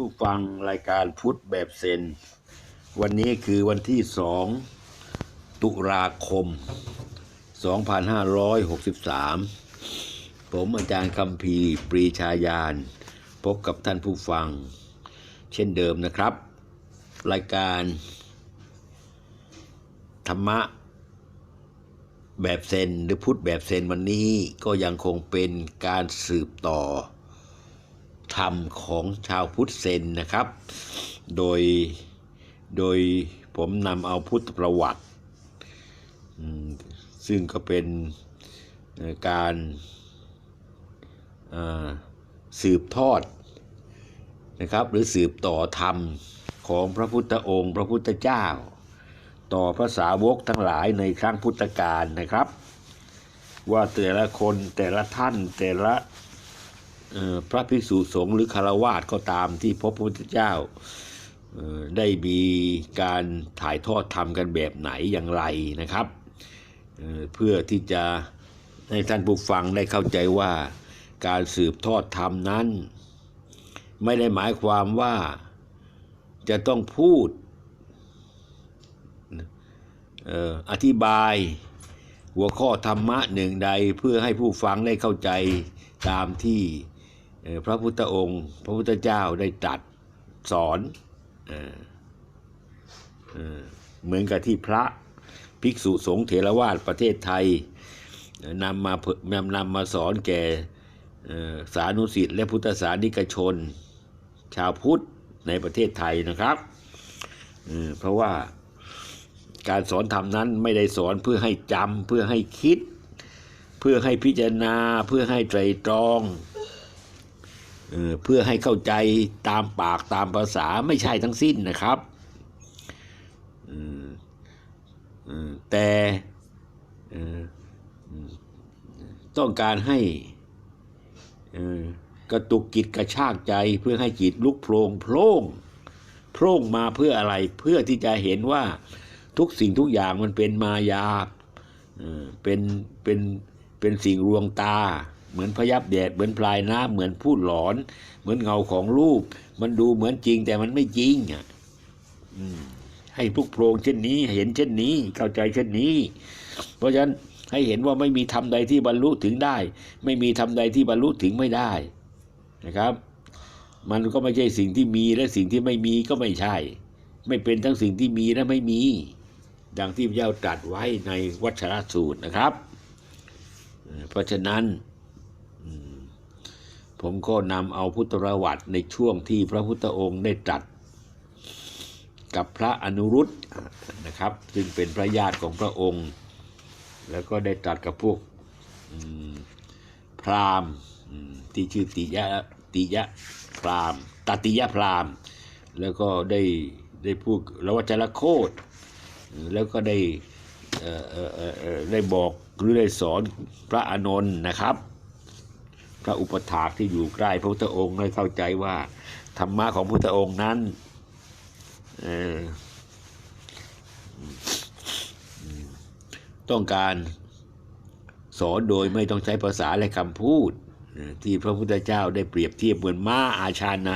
ผู้ฟังรายการพุทธแบบเซน วันนี้คือวันที่สองตุลาคม 2563 ผมอาจารย์คำพีปรีชายาน พบกับท่านผู้ฟัง เช่นเดิมนะครับ รายการ ธรรมะแบบเซนหรือพุทธแบบเซนวันนี้ก็ยังคงเป็นการสืบต่อ ธรรมของชาวพุทธเซนนะครับ โดย โดยผมนำเอาพุทธประวัติ ซึ่งก็เป็นการสืบทอดนะครับ หรือสืบต่อธรรมของพระพุทธองค์ พระพุทธเจ้า ต่อพระสาวกทั้งหลายในครั้งพุทธกาลนะครับ ว่าแต่ละคนแต่ละท่านแต่ละ พระภิกษุสงฆ์หรือคารวาสก็ตามที่พบพระพุทธเจ้าได้มีการถ่ายทอดธรรมกันแบบไหนอย่างไรนะครับ เพื่อที่จะให้ท่านผู้ฟังได้เข้าใจว่าการสืบทอดธรรมนั้น ไม่ได้หมายความว่าจะต้องพูดอธิบายหัวข้อธรรมะหนึ่งใดเพื่อให้ผู้ฟังได้เข้าใจตามที่ พระพุทธองค์ พระพุทธเจ้าได้ตรัสสอนเออเออเหมือนกับที่พระภิกษุสงฆ์เถรวาทประเทศไทยนำมาเผยนำนำมาสอนแก่สานุสิทธิ์และพุทธศาสนิกชน ชาวพุทธในประเทศไทยนะครับเออเพราะว่าการสอนธรรมนั้นไม่ได้สอนเพื่อให้จำเพื่อให้คิด เพื่อให้พิจารณาเพื่อให้ไตรตรอง เพื่อให้เข้าใจตามปากตามภาษาไม่ใช่ทั้งสิ้นนะครับแต่ต้องการให้กระตุกจิตกระชากใจเพื่อให้จิตลุกโพลงโพล่งโพร่งมาเพื่ออะไรเพื่อที่จะเห็นว่าทุกสิ่งทุกอย่างมันเป็นมายาเอ่อเป็นเป็นเป็นสิ่งรวงตา เหมือนพยับแดด เหมือนพลายน้ำเหมือนพูดหลอน เหมือนเงาของรูป มันดูเหมือนจริงแต่มันไม่จริงอะให้พลุกโพรงเช่นนี้ เห็นเช่นนี้ เข้าใจเช่นนี้ เพราะฉะนั้นให้เห็นว่าไม่มีธรรมใดที่บรรลุถึงได้ ไม่มีธรรมใดที่บรรลุถึงไม่ได้นะครับ มันก็ไม่ใช่สิ่งที่มีและสิ่งที่ไม่มีก็ไม่ใช่ ไม่เป็นทั้งสิ่งที่มีและไม่มี ดังที่พระเจ้าตรัสไว้ในวัชรสูตรนะครับ เพราะฉะนั้น ผมก็นำเอาพุทธประวัติในช่วงที่พระพุทธองค์ได้ตรัสกับพระอนุรุตนะครับซึ่งเป็นพระญาติของพระองค์ แล้วก็ได้ตรัสกับพวกพราหมณ์ที่ชื่อติยะติยะพราหมณ์ตติยะพราหมณ์ แล้วก็ได้ได้พูดแล้ววัจรโคตแล้วก็ได้ได้บอกหรือได้สอนพระอานนท์นะครับ พระอุปถากที่อยู่ใกล้พระพุทธองค์ได้เข้าใจว่า ธรรมะของพระพุทธองค์นั้นต้องการสอนโดยไม่ต้องใช้ภาษาและคำพูด ที่พระพุทธเจ้าได้เปรียบเทียบเหมือนม้าอาชาใน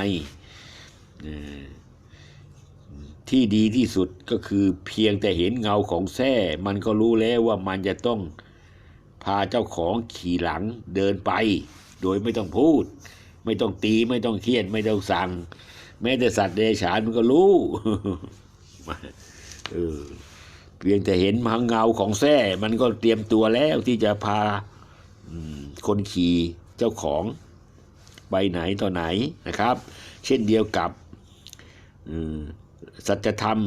ที่ดีที่สุดก็คือเพียงแต่เห็นเงาของแส้มันก็รู้แล้วว่ามันจะต้องพาเจ้าของขี่หลังเดินไป โดยไม่ต้องพูด ไม่ต้องตีไม่ต้องเคียนไม่ต้องสั่ง แม้แต่สัตว์เดรัจฉานมันก็รู้เออเพียงแต่เห็นมังเงาของแส้มันก็เตรียมตัวแล้วที่จะพาคนขี่เจ้าของไปไหนต่อไหนนะครับ เช่นเดียวกับสัจธรรม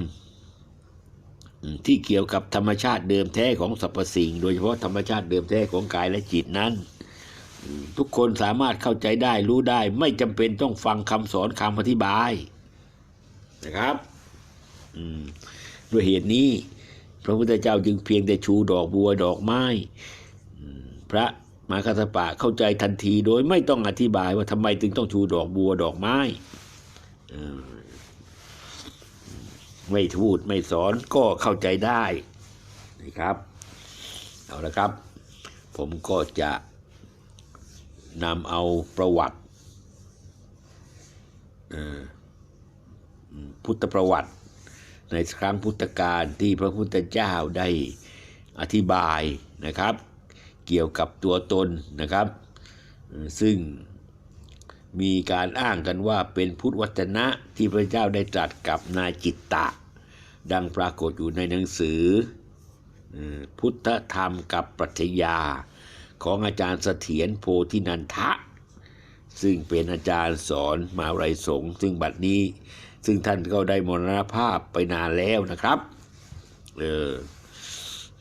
ที่เกี่ยวกับธรรมชาติเดิมแท้ของสรรพสิ่ง โดยเฉพาะธรรมชาติเดิมแท้ของกายและจิตนั้น ทุกคนสามารถเข้าใจได้รู้ได้ ไม่จำเป็นต้องฟังคำสอนคำอธิบายนะครับด้วยเหตุนี้ พระพุทธเจ้าจึงเพียงแต่ชูดอกบัวดอกไม้พระมาคัสปะเข้าใจทันทีโดยไม่ต้องอธิบายว่าทำไมจึงต้องชูดอกบัวดอกไม้ไม่พูดไม่สอนก็เข้าใจได้นะครับ เอาละครับ ผมก็จะ นำเอาประวัติพุทธประวัติ ในครั้งพุทธกาลที่พระพุทธเจ้าได้อธิบายนะครับ เกี่ยวกับตัวตนนะครับ ซึ่งมีการอ้างกันว่าเป็นพุทธวจนะที่พระเจ้าได้ตรัสกับนายจิตตะ ดังปรากฏอยู่ในหนังสือเอ่อพุทธธรรมกับปรัชญา ของอาจารย์เสถียรโพธินันทะ ซึ่งเป็นอาจารย์สอนมหาวิทยาลัยสงฆ์ซึ่งบัดนี้ ซึ่งท่านก็ได้มรณภาพไปนานแล้วนะครับเออ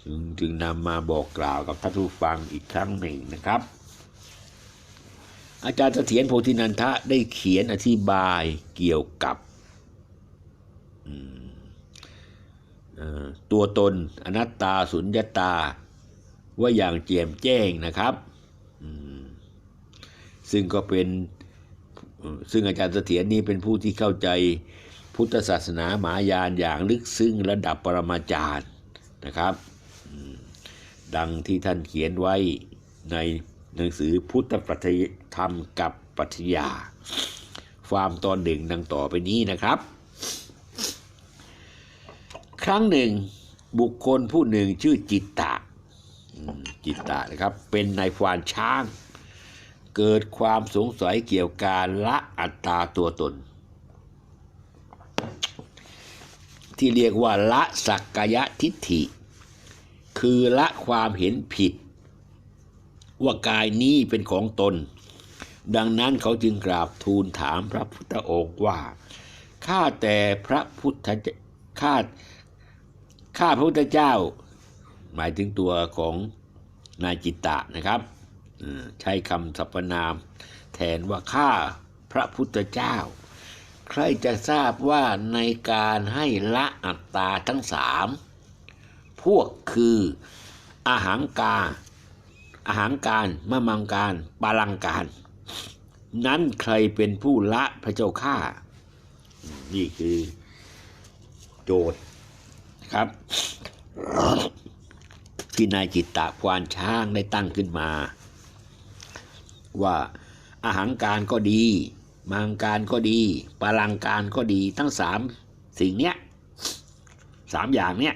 จึงจึงนำมาบอกกล่าวกับท่านผู้ฟังอีกครั้งหนึ่งนะครับ อาจารย์เสถียรโพธินันทะได้เขียนอธิบายเกี่ยวกับตัวตนอนัตตาสุญญตา ว่าอย่างแจ่มแจ้งนะครับ ซึ่งก็เป็นซึ่งอาจารย์เสถียรนี้เป็นผู้ที่เข้าใจพุทธศาสนาหมายานอย่างลึกซึ้งระดับปรมาจารย์นะครับ ดังที่ท่านเขียนไว้ในหนังสือพุทธปรัชญาธรรมกับปรัชญาฟาร์มตอนหนึ่งดังต่อไปนี้นะครับ ครั้งหนึ่งบุคคลผู้หนึ่งชื่อจิตตะ จิตตะนะครับ เป็นนายควานช้าง เกิดความสงสัยเกี่ยวกับการละอัตตาตัวตน ที่เรียกว่าละสักกายทิฏฐิ คือละความเห็นผิด ว่ากายนี้เป็นของตน ดังนั้นเขาจึงกราบทูลถามพระพุทธองค์ว่าข้าแต่พระพุทธข้าข้าพระพุทธเจ้า หมายถึงตัวของนายจิตตะนะครับใช้คำสรรพนาม แทนว่าข้าพระพุทธเจ้า ใครจะทราบว่าในการให้ละอัตตาทั้งสามพวกคืออาหางกาอาหางการมะมังการปาลังการ นั้นใครเป็นผู้ละพระเจ้าข้านี่คือโจทย์ครับ ที่นายจิตตะควานช้างได้ตั้งขึ้นมา ว่าอาหารการก็ดี มังการก็ดีปลังการก็ดีทั้งสามสิ่งเนี้ยสามอย่างเนี้ย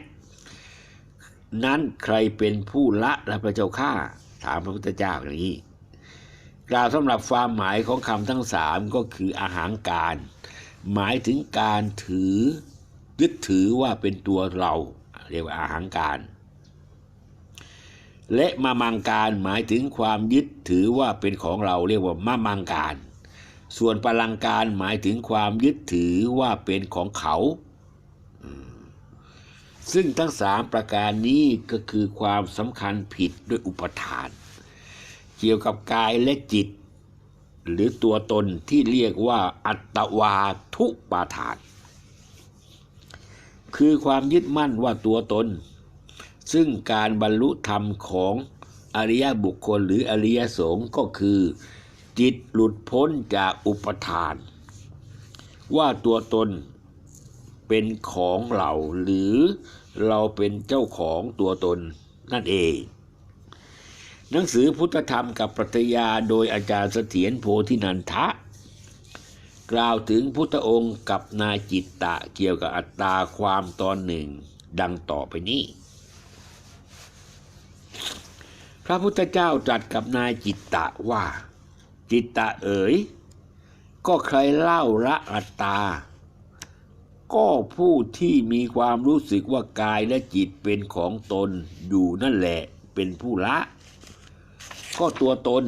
นั้นใครเป็นผู้ละและพระเจ้าข้าถามพระพุทธเจ้าอย่างนี้กล่าวสำหรับความหมายของคำทั้งสามก็คืออาหารการ หมายถึงการถือยึดถือว่าเป็นตัวเรา เรียกว่าอาหารการ และมามังการหมายถึงความยึดถือว่าเป็นของเราเรียกว่ามามังการ ส่วนปลังการหมายถึงความยึดถือว่าเป็นของเขา ซึ่งทั้งสามประการนี้ก็คือความสำคัญผิดด้วยอุปทาน เกี่ยวกับกายและจิต หรือตัวตนที่เรียกว่าอัตวาทุปาทาน คือความยึดมั่นว่าตัวตน ซึ่งการบรรลุธรรมของอริยบุคคลหรืออริยสงฆ์ก็คือ จิตหลุดพ้นจากอุปทาน ว่าตัวตนเป็นของเราหรือเราเป็นเจ้าของตัวตนนั่นเอง หนังสือพุทธธรรมกับปรัชญาโดยอาจารย์เสถียรโพธินันทะ กล่าวถึงพุทธองค์กับนายจิตตะเกี่ยวกับอัตตาความตอนหนึ่ง ดังต่อไปนี้ พ ระพุทธเจ้าตรัสกับนายจิตตะว่า จิตตะเอ๋ย ก็ใครเล่าละอัตตา ก็ผู้ที่มีความรู้สึกว่ากายและจิตเป็นของตนอยู่นั่นแหละเป็นผู้ละ ก็ตัวตน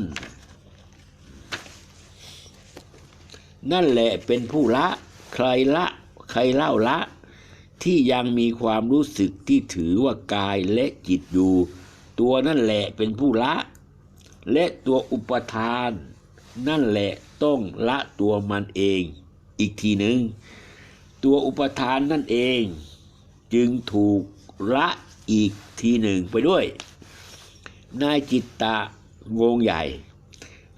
นั่นแหละเป็นผู้ละ ใครละใครเล่าละ ที่ยังมีความรู้สึกที่ถือว่ากายและจิตอยู่ ตัวนั่นแหละเป็นผู้ละ และตัวอุปทาน นั่นแหละต้องละตัวมันเอง อีกทีหนึ่งตัวอุปทานนั่นเอง จึงถูกละอีกทีหนึ่งไปด้วย นายจิตตะงงใหญ่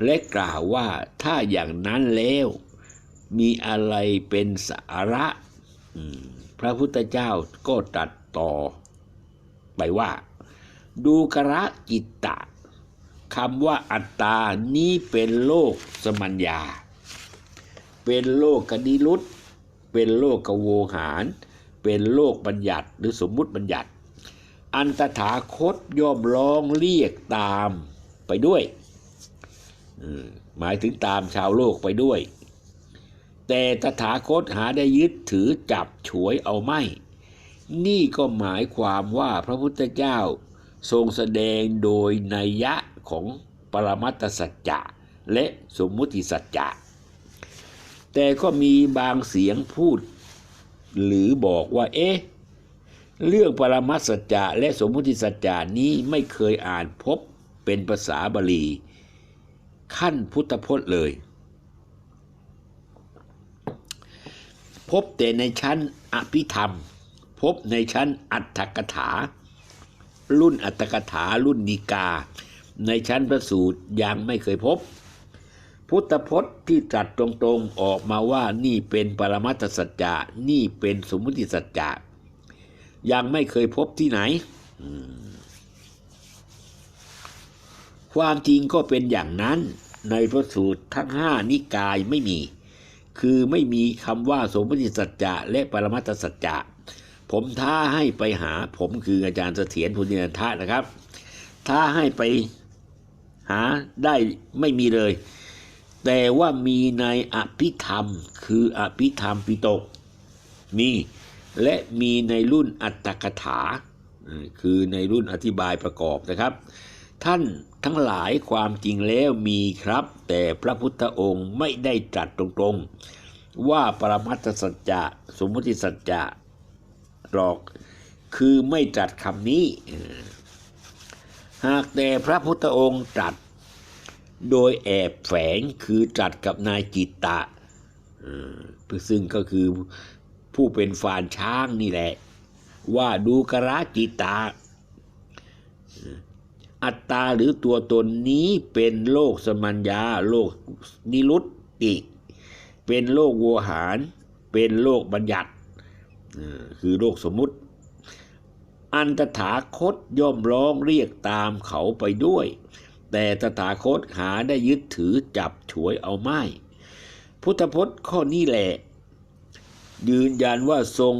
และกล่าวว่าถ้าอย่างนั้นแล้ว มีอะไรเป็นสาระพระพุทธเจ้าก็ตรัดต่อไปว่า ดูกระจิตตะคำว่าอัตตานี้เป็นโลกสมัญญา เป็นโลกกนิรุตเป็นโลกกโวหาร เป็นโลกบัญญัติหรือสมมุติบัญญัติ อันตถาคตย่อมร้องเรียกตามไปด้วย หมายถึงตามชาวโลกไปด้วย แต่ตถาคตหาได้ยึดถือจับฉวยเอาไม่ นี่ก็หมายความว่าพระพุทธเจ้า ทรงแสดงโดยนัยยะของปรมัตสัจจะและสมมุติสัจจะแต่ก็มีบางเสียงพูด หรือบอกว่า เอ๊ะ เรื่องปรมัตสัจจะและสมมุติสัจจะนี้ไม่เคยอ่านพบเป็นภาษาบาลี ขั้นพุทธพจน์เลย พบแต่ในชั้นอภิธรรม พบในชั้นอัตถกถา รุ่นอัตถกถารุ่นดีกา ในชั้นพระสูตรยังไม่เคยพบ พุทธพจน์ที่ตรัสตรงๆออกมาว่านี่เป็นปรมัตถสัจจะนี่เป็นสมมุติสัจจะยังไม่เคยพบที่ไหน ความจริงก็เป็นอย่างนั้นในพระสูตรทั้งห้านิกายไม่มี คือไม่มีคำว่าสมมติสัจจะและปรมัตถสัจจะ ผมท้าให้ไปหา ผมคืออาจารย์เสถียรพุทธินันทะนะครับ ท้าให้ไปหาได้ไม่มีเลย แต่ว่ามีในอภิธรรม คืออภิธรรมปิตก มีและมีในรุ่นอัตถกถา คือในรุ่นอธิบายประกอบนะครับ ท่านทั้งหลายความจริงแล้วมีครับ แต่พระพุทธองค์ไม่ได้ตรัสตรงๆ ว่าปรมัตถสัจจะ สมมติสัจจะ หรอก คือไม่ตรัสคำนี้ หากแต่พระพุทธองค์ตรัส โดยแอบแฝงคือตรัสกับนายจิตตะซึ่งก็คือผู้เป็นฟานช้างนี่แหละ ว่าดูกระจิตตา อัตตาหรือตัวตนนี้เป็นโลกสมัญญาโลกนิรุตติ เป็นโลกโวหาร เป็นโลกบัญญัติ คือโลกสมมุติ อันตถาคตย่อมร้องเรียกตามเขาไปด้วย แต่ตถาคตหาได้ยึดถือจับฉวยเอาไม่ พุทธพจน์ข้อนี้แหละ ยืนยันว่าทรง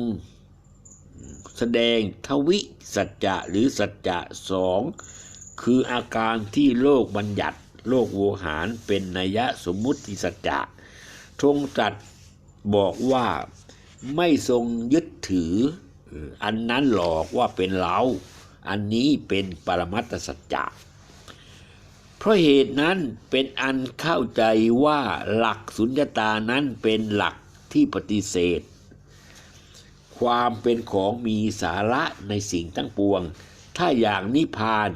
แสดงทวิสัจจะหรือสัจจะสองคืออาการที่โลกบัญญัติ โลกโวหารเป็นนัยยะสมมุติสัจจะทรงตรัสบอกว่า ไม่ทรงยึดถือ อันนั้นหลอกว่าเป็นเรา อันนี้เป็นปรมัตสัจจะเพราะเหตุนั้นเป็นอันเข้าใจว่าหลักสุญญตานั้นเป็นหลักที่ปฏิเสธ ความเป็นของมีสาระในสิ่งทั้งปวง ถ้าอย่างนิพาน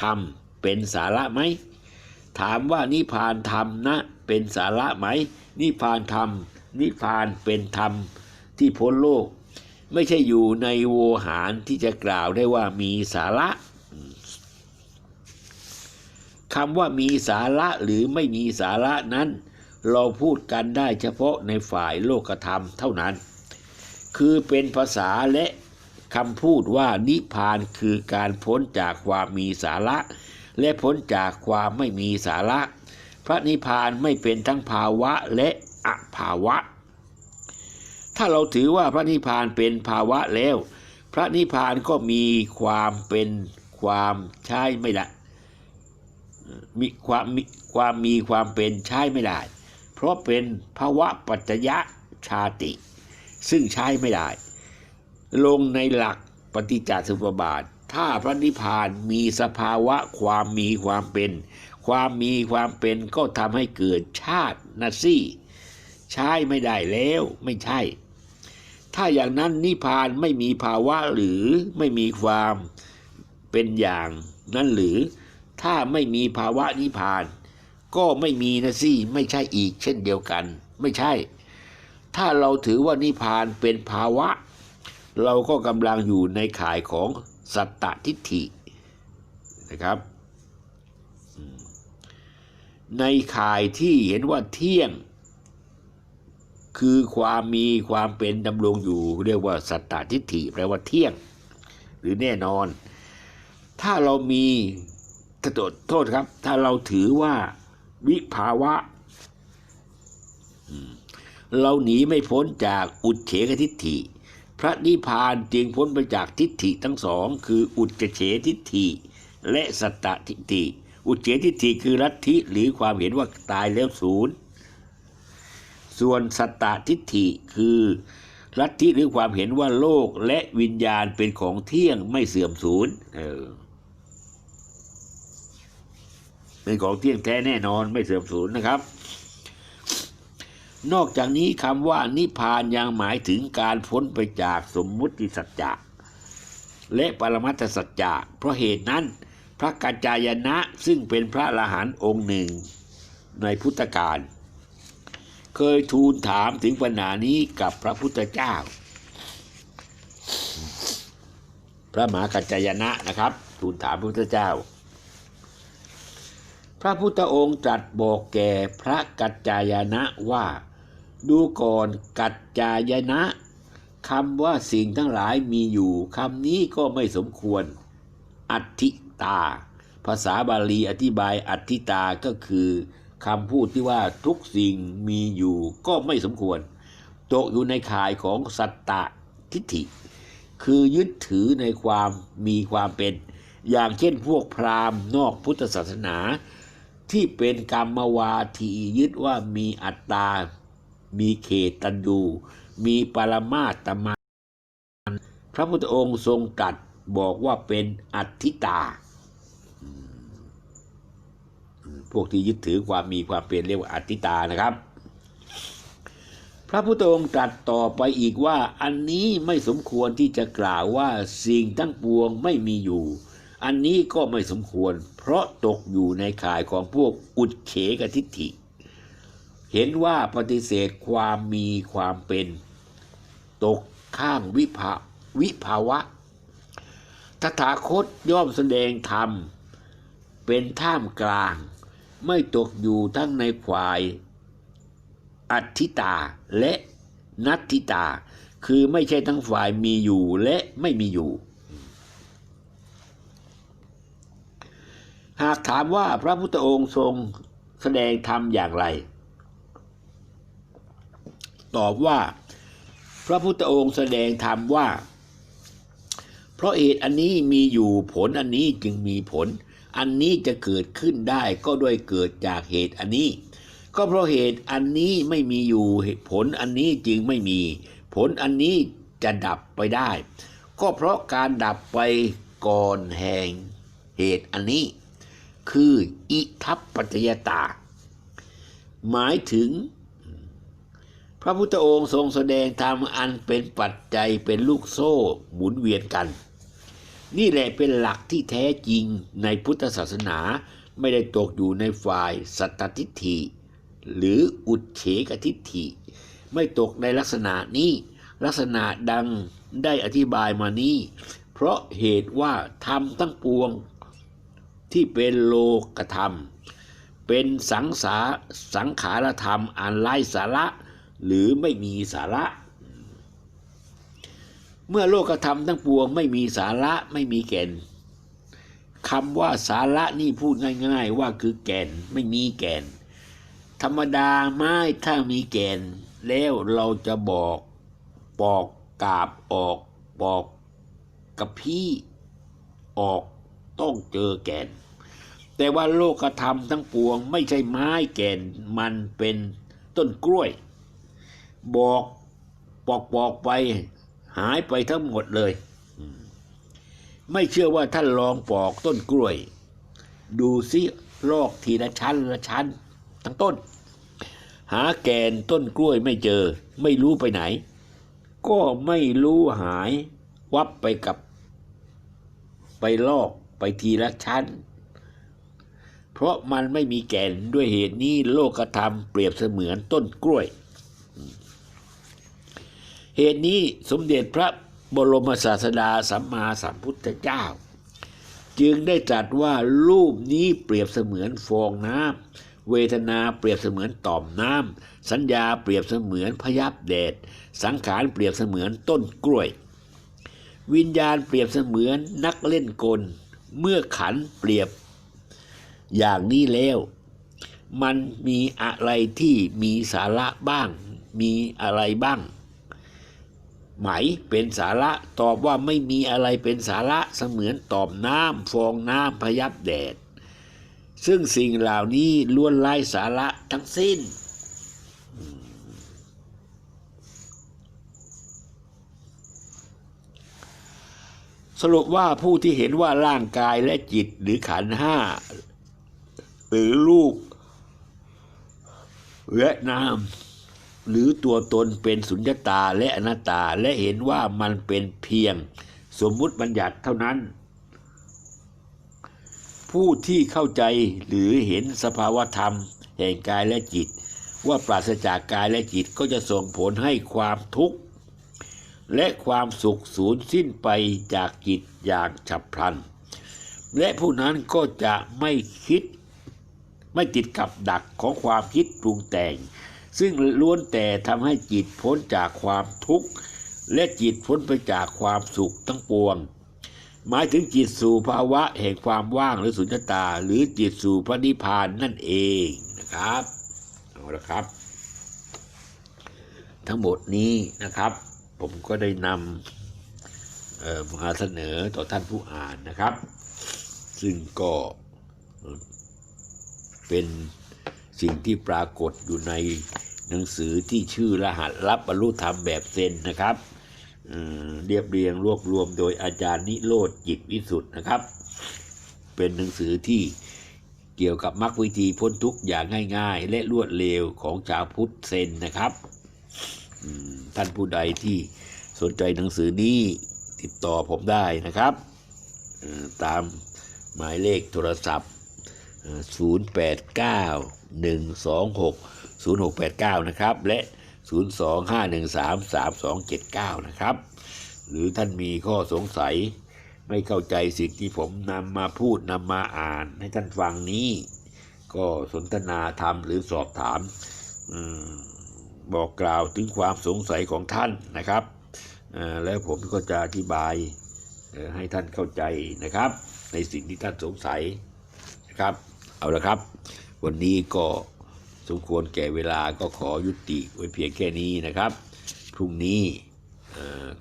ธรรมเป็นสาระไหม ถามว่านิพานธรรมนะเป็นสาระไหม นิพานธรรม นิพานเป็นธรรม ที่พ้นโลก ไม่ใช่อยู่ในโวหารที่จะกล่าวได้ว่ามีสาระคำว่ามีสาระหรือไม่มีสาระนั้น เราพูดกันได้เฉพาะในฝ่ายโลกธรรมเท่านั้น คือเป็นภาษาและคำพูดว่านิพานคือการพ้นจากความมีสาระ และพ้นจากความไม่มีสาระ พระนิพพานไม่เป็นทั้งภาวะและอภาวะ ถ้าเราถือว่าพระนิพพานเป็นภาวะแล้ว พระนิพพานก็มีความเป็นความใช้ไม่ได้มีความมีความมีความเป็นใช้ไม่ได้ เพราะเป็นภาวะปัจจยะชาติ ซึ่งใช้ไม่ได้ ลงในหลักปฏิจจสมุปบาท ถ้าพระนิพพานมีสภาวะความมีความเป็น ความมีความเป็นก็ทำให้เกิดชาตินะสิใช้ไม่ได้แล้วไม่ใช่ ถ้าอย่างนั้นนิพานไม่มีภาวะหรือไม่มีความเป็นอย่างนั้นหรือ ถ้าไม่มีภาวะนิพาน ก็ไม่มีนะสิไม่ใช่อีกเช่นเดียวกัน ไม่ใช่ ถ้าเราถือว่านิพานเป็นภาวะ เราก็กำลังอยู่ในข่ายของสัตตทิฏฐินะครับ ในข่ายที่เห็นว่าเที่ยง คือความมีความเป็นดำรงอยู่ เรียกว่าสัตตทิฏฐิแปลว่าเที่ยง หรือแน่นอน ถ้าเรามีกระโดดโทษครับ ถ้าเราถือว่าวิภาวะ เราหนีไม่พ้นจากอุดเฉกทิฏฐิ พระนิพพานจึงพ้นไปจากทิฏฐิทั้งสอง คืออุดเฉทิฏฐิ และสัตตทิฏฐิ อุดเฉทิฏฐิคือลัทธิหรือความเห็นว่าตายแล้วศูนย์ ส่วนสัตตทิฏฐิคือลัทธิหรือความเห็นว่าโลกและวิญญาณเป็นของเที่ยงไม่เสื่อมสูญเออเป็นของเที่ยงแท้แน่นอนไม่เสื่อมสูญนะครับ นอกจากนี้คำว่านิพานยังหมายถึงการพ้นไปจากสมมุติสัจจะและปรมัตถสัจจะเพราะเหตุนั้นพระกัจจายนะซึ่งเป็นพระอรหันองค์หนึ่งในพุทธกาล เคยทูลถามถึงปัญหานี้กับพระพุทธเจ้า พระมหากัจจายนะนะครับ ทูลถามพระพุทธเจ้า พระพุทธองค์ตรัสบอกแก่พระกัจจายนะว่า ดูก่อนกัจจายนะคำว่าสิ่งทั้งหลายมีอยู่คำนี้ก็ไม่สมควร อัตถิตา ภาษาบาลีอธิบายอัตถิตาก็คือ คำพูดที่ว่าทุกสิ่งมีอยู่ก็ไม่สมควร ตกอยู่ในข่ายของสัตตะทิฏฐิ คือยึดถือในความมีความเป็น อย่างเช่นพวกพราหมณ์นอกพุทธศาสนา ที่เป็นกรรมวาทียึดว่ามีอัตตา มีเขตตันยูมีปรมาตมาพระพุทธองค์ทรงตรัสบอกว่าเป็นอัตถิตา พวกที่ยึดถือความมีความเป็นเรียกว่าอัตติตานะครับ พระพุทธองค์ตรัสต่อไปอีกว่าอันนี้ไม่สมควรที่จะกล่าวว่าสิ่งทั้งปวงไม่มีอยู่ อันนี้ก็ไม่สมควร เพราะตกอยู่ในข่ายของพวกอุดเขกทิฏฐิ เห็นว่าปฏิเสธความมีความเป็น ตกข้างวิภาวิภาวะ ตถาคตย่อมแสดงธรรม เป็นท่ามกลาง ไม่ตกอยู่ทั้งในฝ่ายอัตถิตาและนัตถิตา คือไม่ใช่ทั้งฝ่ายมีอยู่และไม่มีอยู่ หากถามว่าพระพุทธองค์ทรงแสดงธรรมอย่างไร ตอบว่า พระพุทธองค์แสดงธรรมว่า เพราะเหตุอันนี้มีอยู่ผลอันนี้จึงมีผล อันนี้จะเกิดขึ้นได้ก็ด้วยเกิดจากเหตุอันนี้ ก็เพราะเหตุอันนี้ไม่มีอยู่ผลอันนี้จึงไม่มี ผลอันนี้จะดับไปได้ ก็เพราะการดับไปก่อนแห่งเหตุอันนี้ คืออิทัปปัจจยตา หมายถึง พระพุทธองค์ทรงแสดงธรรมอันเป็นปัจจัยเป็นลูกโซ่หมุนเวียนกัน นี่แหละเป็นหลักที่แท้จริงในพุทธศาสนาไม่ได้ตกอยู่ในฝ่ายสัตตทิฏฐิ หรืออุดเฉกทิฏฐิ ไม่ตกในลักษณะนี้ ลักษณะดังได้อธิบายมานี้ เพราะเหตุว่าธรรมทั้งปวงที่เป็นโลกธรรม เป็นสังสาสังขารธรรมอันไร้สาระ หรือไม่มีสาระ เมื่อโลกธรรมทั้งปวงไม่มีสาระไม่มีแก่นคำว่าสาระนี่พูดง่าย ๆ ว่าคือแก่นไม่มีแก่น ธรรมดาไม้ถ้ามีแก่น แล้วเราจะบอกปอกกาบออกปอกกระพี่ออกต้องเจอแก่น แต่ว่าโลกธรรมทั้งปวงไม่ใช่ไม้แก่นมันเป็นต้นกล้วย บอกปอกปอกไป หายไปทั้งหมดเลย ไม่เชื่อว่าท่านลองปอกต้นกล้วย ดูซิลอกทีละชั้นละชั้น ทั้งต้น หาแกนต้นกล้วยไม่เจอ ไม่รู้ไปไหน ก็ไม่รู้หายวับไปกับ ไปลอกไปทีละชั้น เพราะมันไม่มีแกนด้วยเหตุนี้โลกธรรมเปรียบเสมือนต้นกล้วย เหตุนี้สมเด็จพระบรมศาสดาสัมมาสัมพุทธเจ้า จึงได้ตรัสว่ารูปนี้เปรียบเสมือนฟองน้ำเวทนาเปรียบเสมือนต่อมน้ำสัญญาเปรียบเสมือนพยับแดด สังขารเปรียบเสมือนต้นกล้วย วิญญาณเปรียบเสมือนนักเล่นกล เมื่อขันเปรียบอย่างนี้แล้ว มันมีอะไรที่มีสาระบ้าง มีอะไรบ้าง ไหมเป็นสาระตอบว่าไม่มีอะไรเป็นสาระเสมือนตอบน้ำฟองน้ำพยับแดด ซึ่งสิ่งเหล่านี้ล้วนไร้สาระทั้งสิ้น สรุปว่าผู้ที่เห็นว่าร่างกายและจิตหรือขันห้า หรือรูปและนาม หรือตัวตนเป็นสุญญตาและอนัตตาและเห็นว่ามันเป็นเพียงสมมุติบัญญัติเท่านั้น ผู้ที่เข้าใจหรือเห็นสภาวธรรม แห่งกายและจิต ว่าปราศจากกายและจิตก็จะส่งผลให้ความทุกข์ และความสุขสูญสิ้นไปจากจิตอย่างฉับพลัน และผู้นั้นก็จะไม่คิดไม่ติดกับดักของความคิดปรุงแต่ง ซึ่งล้วนแต่ทำให้จิตพ้นจากความทุกข์ และจิตพ้นไปจากความสุขทั้งปวง หมายถึงจิตสู่ภาวะแห่งความว่างหรือสุญญตา หรือจิตสู่พระนิพพานนั่นเองนะครับเอาละครับ ทั้งหมดนี้นะครับ ผมก็ได้นำมาเสนอต่อท่านผู้อ่านนะครับ ซึ่งก็เป็นสิ่งที่ปรากฏอยู่ใน หนังสือที่ชื่อรหัสลับบรรลุธรรมแบบเซนนะครับเรียบเรียงรวบรวมโดยอาจารย์นิโรธจิตวิสุทธ์นะครับ เป็นหนังสือที่เกี่ยวกับมรรควิธีพ้นทุกข์อย่างง่าย ๆ และรวดเร็วของชาวพุทธเซนนะครับท่านผู้ใดที่สนใจหนังสือนี้ติดต่อผมได้นะครับ ตามหมายเลขโทรศัพท์ 089 126 0689 นะครับ และ 02513 3279 นะครับ หรือท่านมีข้อสงสัยไม่เข้าใจสิ่งที่ผมนำมาพูดนำมาอ่านให้ท่านฟังนี้ ก็สนทนาธรรมหรือสอบถามอมบอกกล่าวถึงความสงสัยของท่านนะครับแล้วผมก็จะอธิบายให้ท่านเข้าใจนะครับ ในสิ่งที่ท่านสงสัยนะครับ เอาละครับ วันนี้ก็ สมควรแก่เวลาก็ขอยุติไว้เพียงแค่นี้นะครับ พรุ่งนี้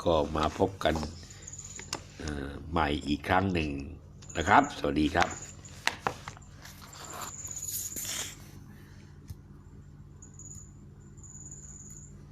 ก็มาพบกันใหม่อีกครั้งหนึ่งนะครับ สวัสดีครับ